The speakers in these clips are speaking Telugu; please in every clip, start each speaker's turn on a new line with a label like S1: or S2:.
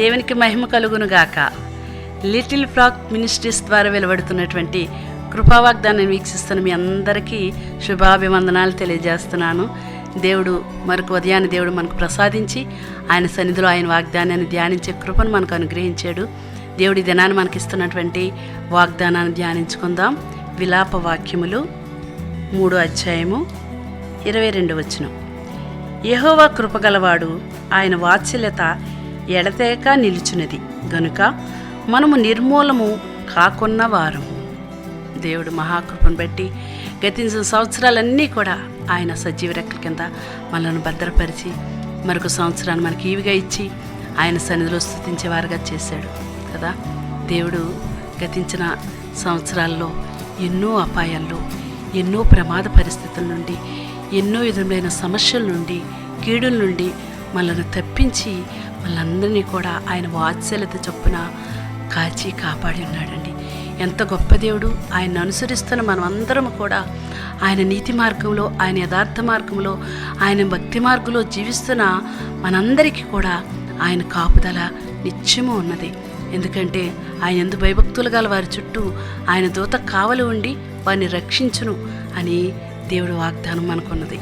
S1: దేవునికి మహిమ కలుగును గాక. లిటిల్ ఫ్రాక్ మినిస్ట్రీస్ ద్వారా వెలువడుతున్నటువంటి కృపావాగ్దాన్ని వీక్షిస్తున్న మీ అందరికీ శుభాభివందనాలు తెలియజేస్తున్నాను. దేవుడు మరొక ఉదయాన్ని దేవుడు మనకు ప్రసాదించి ఆయన సన్నిధిలో ఆయన వాగ్దానాన్ని ధ్యానించే కృపను మనకు అనుగ్రహించాడు. దేవుడి దినాన్ని మనకిస్తున్నటువంటి వాగ్దానాన్ని ధ్యానించుకుందాం. విలాప వాక్యములు మూడో అధ్యాయము ఇరవై రెండు వచ్చిన యహోవా కృపగలవాడు ఆయన వాత్సల్యత ఎడతేక నిలుచున్నది. గనుక మనము నిర్మూలము కాకున్న వారు దేవుడు మహాకృపను బట్టి గతించిన సంవత్సరాలన్నీ కూడా ఆయన సజీవ రెక్కల కింద మనల్ని భద్రపరిచి మరొక సంవత్సరాన్ని మనకి ఈవిగా ఇచ్చి ఆయన సన్నిధిలో స్థుతించేవారుగా చేశాడు. కదా? దేవుడు గతించిన సంవత్సరాల్లో ఎన్నో అపాయాల్లో ఎన్నో ప్రమాద పరిస్థితుల నుండి ఎన్నో విధములైన సమస్యల నుండి కీడుల నుండి మనల్ని తప్పించి మనందరినీ కూడా ఆయన వాత్సల్యత చొప్పున కాచి కాపాడి ఉన్నాడండి. ఎంత గొప్ప దేవుడు. ఆయన అనుసరిస్తున్న మనమందరం కూడా ఆయన నీతి మార్గంలో ఆయన యథార్థ మార్గంలో ఆయన భక్తి మార్గంలో జీవిస్తున్న మనందరికీ కూడా ఆయన కాపుదల నిత్యము ఉన్నది. ఎందుకంటే ఆయన ఎందు భయభక్తులు గల వారి చుట్టూ ఆయన దూత కావలి ఉండి వారిని రక్షించును అని దేవుడు వాగ్దానం మనకున్నది.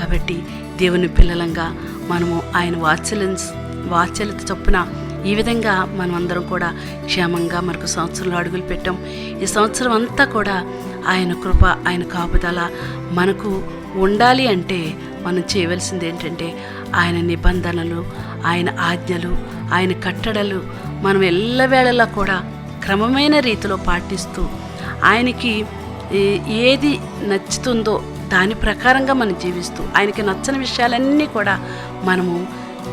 S1: కాబట్టి దేవుని పిల్లలంగా మనము ఆయన వాత్సల్యం వాత్సల్యత చొప్పున ఈ విధంగా మనం అందరం కూడా క్షేమంగా మనకు సంవత్సరంలో అడుగులు పెట్టాం. ఈ సంవత్సరం అంతా కూడా ఆయన కృప ఆయన కాపుదల మనకు ఉండాలి అంటే మనం చేయవలసింది ఏంటంటే ఆయన నిబంధనలు ఆయన ఆజ్ఞలు ఆయన కట్టడలు మనం ఎల్లవేళలా కూడా క్రమమైన రీతిలో పాటిస్తూ ఆయనకి ఏది నచ్చుతుందో దాని ప్రకారంగా మనం జీవిస్తూ ఆయనకి నచ్చని విషయాలన్నీ కూడా మనము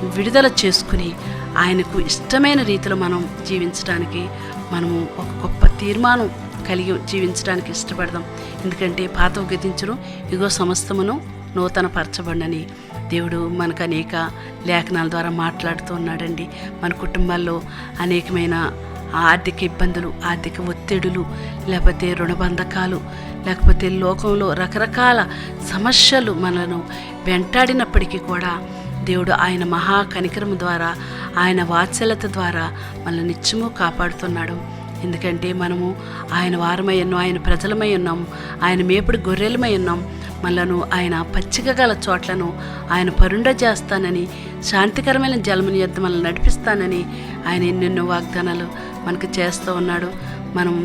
S1: విడుదల చేసుకుని ఆయనకు ఇష్టమైన రీతిలో మనం జీవించడానికి మనము ఒక గొప్ప తీర్మానం కలిగి జీవించడానికి ఇష్టపడదాం. ఎందుకంటే పాత గతించడం ఇగో సమస్తమును నూతన పరచబడినని దేవుడు మనకు అనేక లేఖనాల ద్వారా మాట్లాడుతూ ఉన్నాడండి. మన కుటుంబాల్లో అనేకమైన ఆర్థిక ఇబ్బందులు ఆర్థిక ఒత్తిడులు లేకపోతే రుణబంధకాలు లేకపోతే లోకంలో రకరకాల సమస్యలు మనను వెంటాడినప్పటికీ కూడా దేవుడు ఆయన మహా కనికరము ద్వారా ఆయన వాత్సల్యత ద్వారా మనల్ని నిత్యము కాపాడుతున్నాడు. ఎందుకంటే మనము ఆయన వారమై ఉన్నాం ఆయన ప్రజలమై ఉన్నాం ఆయన మేపుడు గొర్రెలమై ఉన్నాం. మనలను ఆయన పచ్చిక గల చోట్లను ఆయన పరుండ చేస్తానని శాంతికరమైన జలముని యొద్ మనల్ని నడిపిస్తానని ఆయన ఎన్నెన్నో వాగ్దానాలు మనకు చేస్తూ ఉన్నాడు. మనం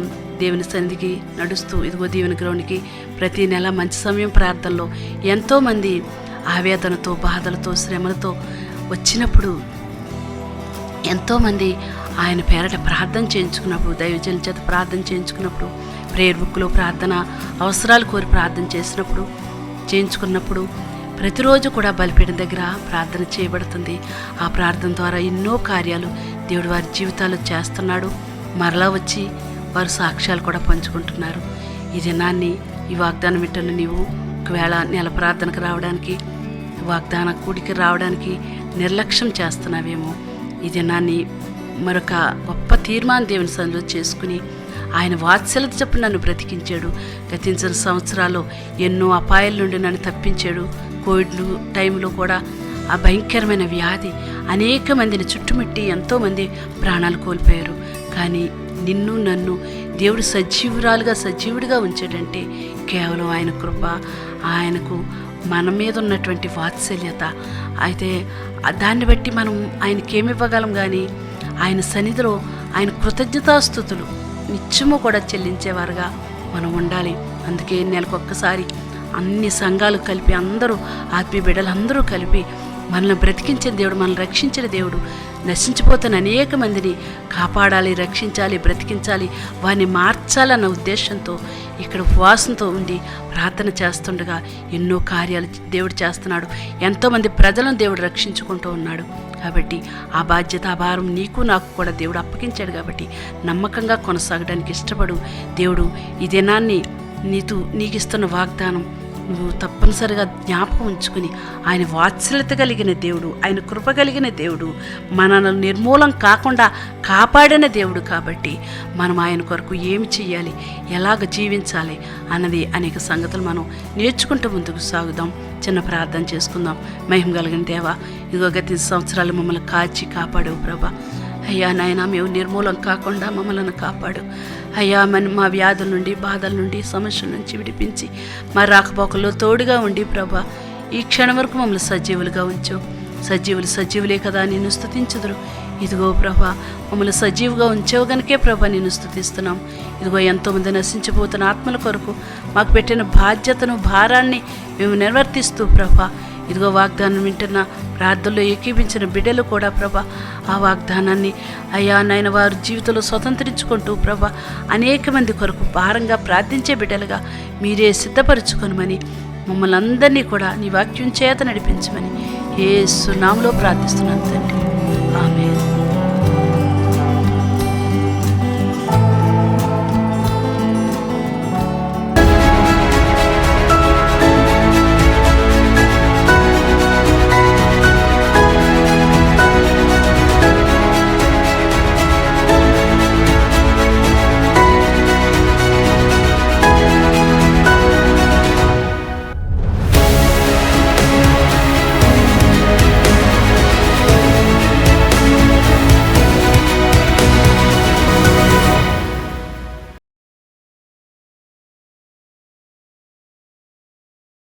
S1: దేవుని సంధికి నడుస్తూ ఇదిగో దేవుని గ్రౌండ్కి ప్రతి నెల మంచి సమయం ప్రార్థనలో ఎంతోమంది ఆవేదనతో బాధలతో శ్రమలతో వచ్చినప్పుడు ఎంతోమంది ఆయన పేరట ప్రార్థన చేయించుకున్నప్పుడు దైవజన చేత ప్రార్థన చేయించుకున్నప్పుడు ప్రేయర్ బుక్లో ప్రార్థన అవసరాలు కోరి ప్రార్థన చేసినప్పుడు చేయించుకున్నప్పుడు ప్రతిరోజు కూడా బలిపీఠం దగ్గర ప్రార్థన చేయబడుతుంది. ఆ ప్రార్థన ద్వారా ఎన్నో కార్యాలు దేవుడు వారి జీవితాలు చేస్తున్నాడు. మరలా వచ్చి వారు సాక్ష్యాలు కూడా పంచుకుంటున్నారు. ఈ దినాన్ని ఈ వాగ్దానం ఇట్టను నీవు ఒకవేళ నెల ప్రార్థనకు రావడానికి వాగ్దాన కూడికి రావడానికి నిర్లక్ష్యం చేస్తున్నావేమో. ఈ దినాన్ని మరొక గొప్ప తీర్మానం దేవుని సన్నిధిలో చేసుకుని ఆయన వాత్సల్యత చెప్పు నన్ను బ్రతికించాడు. గతించిన సంవత్సరాల్లో ఎన్నో అపాయాల నుండి నన్ను తప్పించాడు. కోవిడ్లు టైంలో కూడా ఆ భయంకరమైన వ్యాధి అనేక మందిని చుట్టుముట్టి ఎంతోమంది ప్రాణాలు కోల్పోయారు. కానీ నిన్ను నన్ను దేవుడు సజీవురాలుగా సజీవుడిగా ఉంచాడంటే కేవలం ఆయన కృప ఆయనకు మన మీద ఉన్నటువంటి వాత్సల్యత. అయితే దాన్ని బట్టి మనం ఆయనకేమి ఇవ్వగలం కానీ ఆయన సన్నిధిలో ఆయన కృతజ్ఞతాస్థుతులు నిత్యము కూడా చెల్లించేవారుగా మనం ఉండాలి. అందుకే నెలకొక్కసారి అన్ని సంఘాలు కలిపి అందరూ ఆత్మీయ బిడ్డలందరూ కలిపి మనల్ని బ్రతికించిన దేవుడు మనల్ని రక్షించిన దేవుడు. నశించిపోతున్న అనేక మందిని కాపాడాలి రక్షించాలి బ్రతికించాలి. వారిని మార్చాలన్న ఉద్దేశంతో ఇక్కడ ఉపవాసంతో ఉండి ప్రార్థన చేస్తుండగా ఎన్నో కార్యాలు దేవుడు చేస్తున్నాడు. ఎంతోమంది ప్రజలను దేవుడు రక్షించుకుంటూ ఉన్నాడు. కాబట్టి ఆ బాధ్యత ఆ భారం నీకు నాకు కూడా దేవుడు అప్పగించాడు కాబట్టి నమ్మకంగా కొనసాగడానికి ఇష్టపడు. దేవుడు ఈ దినాన్ని నీతు నీకు ఇస్తున్న వాగ్దానం నువ్వు తప్పనిసరిగా జ్ఞాపకం ఉంచుకుని ఆయన వాత్సల్యత కలిగిన దేవుడు ఆయన కృప కలిగిన దేవుడు మనల్ని నిర్మూలం కాకుండా కాపాడిన దేవుడు కాబట్టి మనం ఆయన కొరకు ఏమి చేయాలి ఎలాగ జీవించాలి అన్నది అనేక సంగతులు మనం నేర్చుకుంటూ ముందుకు సాగుదాం. చిన్న ప్రార్థన చేసుకుందాం. మహిమ కలిగిన దేవా ఇదిగో గత సంవత్సరాలు మమ్మల్ని కాచి కాపాడేవు ప్రభా. అయ్యా నాయన మేము నిర్మూలం కాకుండా మమ్మల్ని కాపాడు. అయ్యా మన మా వ్యాధుల నుండి బాధల నుండి సమస్యల నుంచి విడిపించి మా రాకపోకల్లో తోడుగా ఉండి ప్రభా ఈ క్షణం వరకు మమ్మల్ని సజీవులుగా ఉంచు. సజీవులు సజీవులే కదా నిన్ను స్థుతించుదురు ఇదిగో ప్రభా మమ్మల్ని సజీవుగా ఉంచావు గనుకే ప్రభా నిన్ను స్థుతిస్తున్నాం ఇదిగో ఎంతోమంది నశించిపోతున్న ఆత్మల కొరకు మాకు పెట్టిన బాధ్యతను భారాన్ని మేము నిర్వర్తిస్తూ ప్రభా ఇదిగో వాగ్దానం వింటున్న ప్రార్థనలో ఏకీపించిన బిడ్డలు కూడా ప్రభ ఆ వాగ్దానాన్ని అయ్యా నాయన వారు జీవితంలో స్వతంత్రించుకుంటూ ప్రభ అనేక మంది కొరకు భారంగా ప్రార్థించే బిడ్డలుగా మీరే సిద్ధపరచుకొనమని మమ్మల్ని అందరినీ కూడా నీ వాక్యం చేత నడిపించమని ఏ సునామలో ప్రార్థిస్తున్నాను తండ్రి.